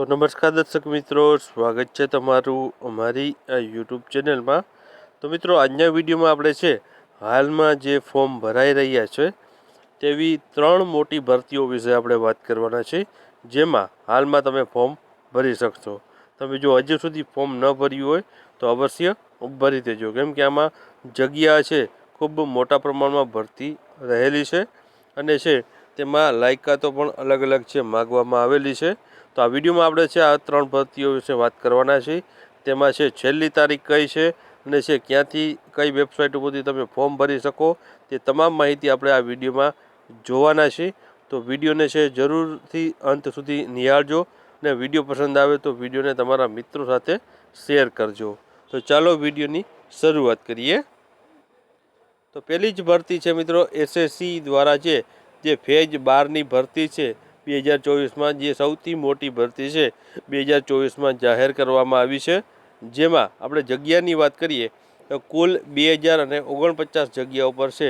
તો નમસ્કાર દર્શક મિત્રો, સ્વાગત છે તમારું અમારી યુટ્યુબ ચેનલમાં. તો મિત્રો, આજના વિડીયોમાં આપણે છે, હાલમાં જે ફોર્મ ભરાઈ રહ્યા છે, તેવી ત્રણ મોટી ભરતીઓ વિશે આપણે વાત કરવાના છે, જેમાં હાલમાં તમે ફોર્મ ભરી શકશો. તમે જો હજુ સુધી ફોર્મ ન ભર્યું હોય, તો અવશ્ય ભરી દેજો. કેમ કે આમાં જગ્યા છે, ખૂબ મોટા પ્રમાણમાં ભરતી રહેલી છે અને છે, તેમાં લાયકાતો પણ અલગ અલગ છે, માગવામાં આવેલી છે. તો આ વિડીયોમાં આપણે છે આ ત્રણ ભરતીઓ વિશે વાત કરવાના છે તેમાં છે છેલ્લી તારીખ કઈ છે અને છે ક્યાંથી કઈ વેબસાઇટ ઉપરથી તમે ફોર્મ ભરી શકો તે તમામ માહિતી આપણે આ વિડીયોમાં જોવાના છીએ. તો વિડીયોને છે જરૂરથી અંત સુધી નિહાળજો અને વીડિયો પસંદ આવે તો વિડીયોને તમારા મિત્રો સાથે શેર કરજો. તો ચાલો વિડીયોની શરૂઆત કરીએ. તો પહેલી જ ભરતી છે મિત્રો એસએસસી દ્વારા છે જે ફેજ બારની ભરતી છે બે હજાર ચોવીસમાં જે સૌથી મોટી ભરતી છે, બે હજાર ચોવીસમાં જાહેર કરવામાં આવી છે. જેમાં આપણે જગ્યાની વાત કરીએ, તો કુલ બે હજાર અને ઓગણપચાસ જગ્યાઓ પર છે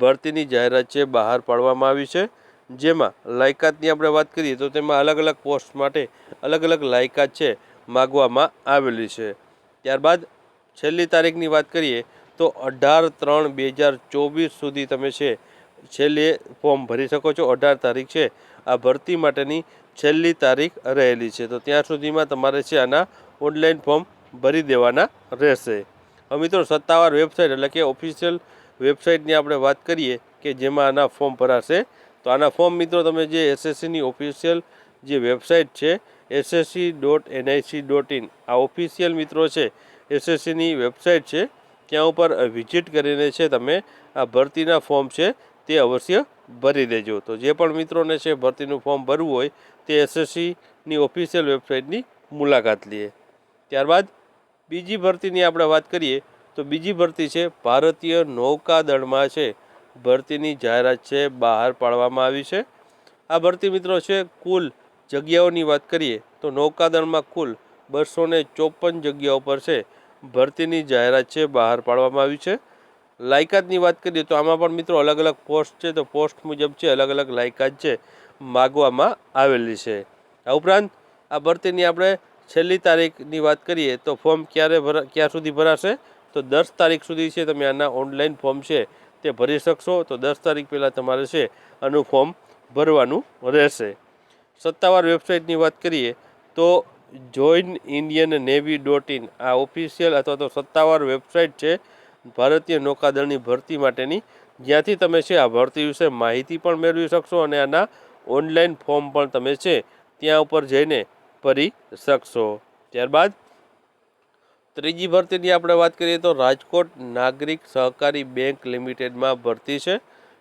ભરતીની જાહેરાત છે, બહાર પાડવામાં આવી છે. જેમાં લાયકાતની આપણે વાત કરીએ, તો તેમાં અલગ અલગ પોસ્ટ માટે અલગ અલગ લાયકાત છે માગવામાં આવેલી છે. ત્યારબાદ છેલ્લી તારીખની વાત કરીએ, તો અઢાર ત્રણ બે હજાર ચોવીસ સુધી તમે છે છેલ્લે ફોર્મ ભરી શકો છો. અઢાર તારીખ છે. આ ભરતી માટેની છેલ્લી તારીખ રહેલી છે. તો ત્યાં સુધીમાં તમારે છે આના ઓનલાઈન ફોર્મ ભરી દેવાના રહેશે. હવે મિત્રો, સત્તાવાર વેબસાઇટ એટલે કે ઓફિશિયલ વેબસાઇટની આપણે વાત કરીએ કે જેમાં આના ફોર્મ ભરાશે. તો આના ફોર્મ મિત્રો, તમે જે એસએસસીની ઓફિશિયલ જે વેબસાઇટ છે, SSC dot NIC dot in, આ ઓફિશિયલ મિત્રો છે, એસએસસીની વેબસાઇટ છે. ત્યાં ઉપર વિઝિટ કરીને છે તમે આ ભરતીના ફોર્મ છે તે અવશ્ય ભરી દેજો. તો જે પણ મિત્રોને છે ભરતીનું ફોર્મ ભરવું હોય, તે એસએસસીની ઓફિશિયલ વેબસાઇટની મુલાકાત લે. ત્યારબાદ બીજી ભરતીની આપણે વાત કરીએ, તો બીજી ભરતી છે ભારતીય નૌકાદળમાં છે. ભરતીની જાહેરાત છે, બહાર પાડવામાં આવી છે. આ ભરતી મિત્રો છે કુલ જગ્યાઓની વાત કરીએ, તો નૌકાદળમાં કુલ બસો ચોપન જગ્યાઓ પર છે. ભરતીની જાહેરાત છે, બહાર પાડવામાં આવી છે. લાયકાતની વાત કરીએ તો આમાં પણ મિત્રો અલગ અલગ પોસ્ટ છે, તો પોસ્ટ મુજબ છે, અલગ અલગ લાયકાત છે, માગવામાં આવેલી છે. આ ઉપરાંત આ ભરતીની આપણે છેલ્લી તારીખની વાત કરીએ તો ફોર્મ ક્યારે ભરા, ક્યાં સુધી ભરાશે? તો દસ તારીખ સુધી છે, તમે આના ઓનલાઈન ફોર્મ છે, તે ભરી શકશો, તો દસ તારીખ પહેલાં તમારે છે, આનું ફોર્મ ભરવાનું રહેશે. સત્તાવાર વેબસાઇટની વાત કરીએ તો join Indian navy dot in આ ઓફિશિયલ અથવા તો સત્તાવાર વેબસાઇટ છે ભારતીય નૌકાદળની ભરતી માટેની. જ્યાંથી તમે છે આ ભરતી વિશે માહિતી પણ મેળવી શકશો અને આના ઓનલાઈન ફોર્મ પણ તમે છે ત્યાં ઉપર જઈને ભરી શકશો. ત્યારબાદ ત્રીજી ભરતીની આપણે વાત કરીએ તો રાજકોટ નાગરિક સહકારી બેંક લિમિટેડમાં ભરતી છે.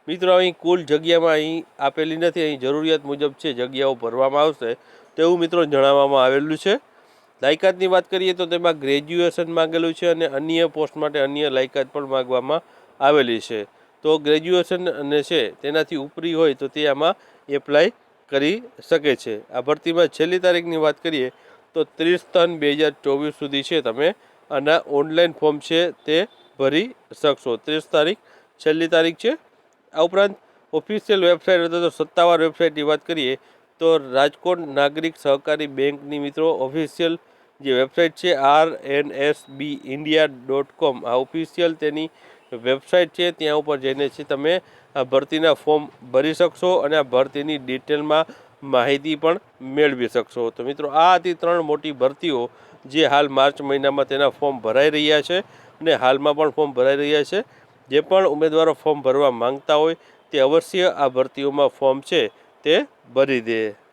મિત્રો, અહીં કુલ જગ્યામાં અહીં આપેલી નથી, અહીં જરૂરિયાત મુજબ છે જગ્યાઓ ભરવામાં આવશે તેવું મિત્રો જણાવવામાં આવેલું છે. લાયકાતની વાત કરીએ તો તેમાં ગ્રેજ્યુએશન માંગેલું છે અને અન્ય પોસ્ટ માટે અન્ય લાયકાત પણ માગવામાં આવેલી છે. તો ગ્રેજ્યુએશન અને છે તેનાથી ઉપરી હોય તો તે આમાં એપ્લાય કરી શકે છે. આ ભરતીમાં છેલ્લી તારીખની વાત કરીએ તો ત્રીસ ત્રણ બે હજાર ચોવીસ સુધી છે તમે આના ઓનલાઈન ફોર્મ છે તે ભરી શકશો. ત્રીસ તારીખ, છેલ્લી તારીખ છે. આ ઉપરાંત ઓફિશિયલ વેબસાઇટ અથવા તો સત્તાવાર વેબસાઇટની વાત કરીએ તો રાજકોટ નાગરિક સહકારી બેંકની મિત્રો ઓફિશિયલ જે વેબસાઇટ છે R N S B India dot com આ ઓફિશિયલ તેની વેબસાઇટ છે, ત્યાં ઉપર જઈને છે, તમે આ ભરતીના ફોર્મ ભરી શકશો અને આ ભરતીની ડિટેલમાં માહિતી પણ મેળવી શકશો. તો મિત્રો, આ હતી ત્રણ મોટી ભરતીઓ જે હાલ માર્ચ મહિનામાં તેના ફોર્મ ભરાઈ રહ્યા છે અને હાલમાં પણ ફોર્મ ભરાઈ રહ્યા છે. જે પણ ઉમેદવારો ફોર્મ ભરવા માંગતા હોય તે અવશ્ય આ ભરતીઓમાં ફોર્મ છે. તે ભરી દે.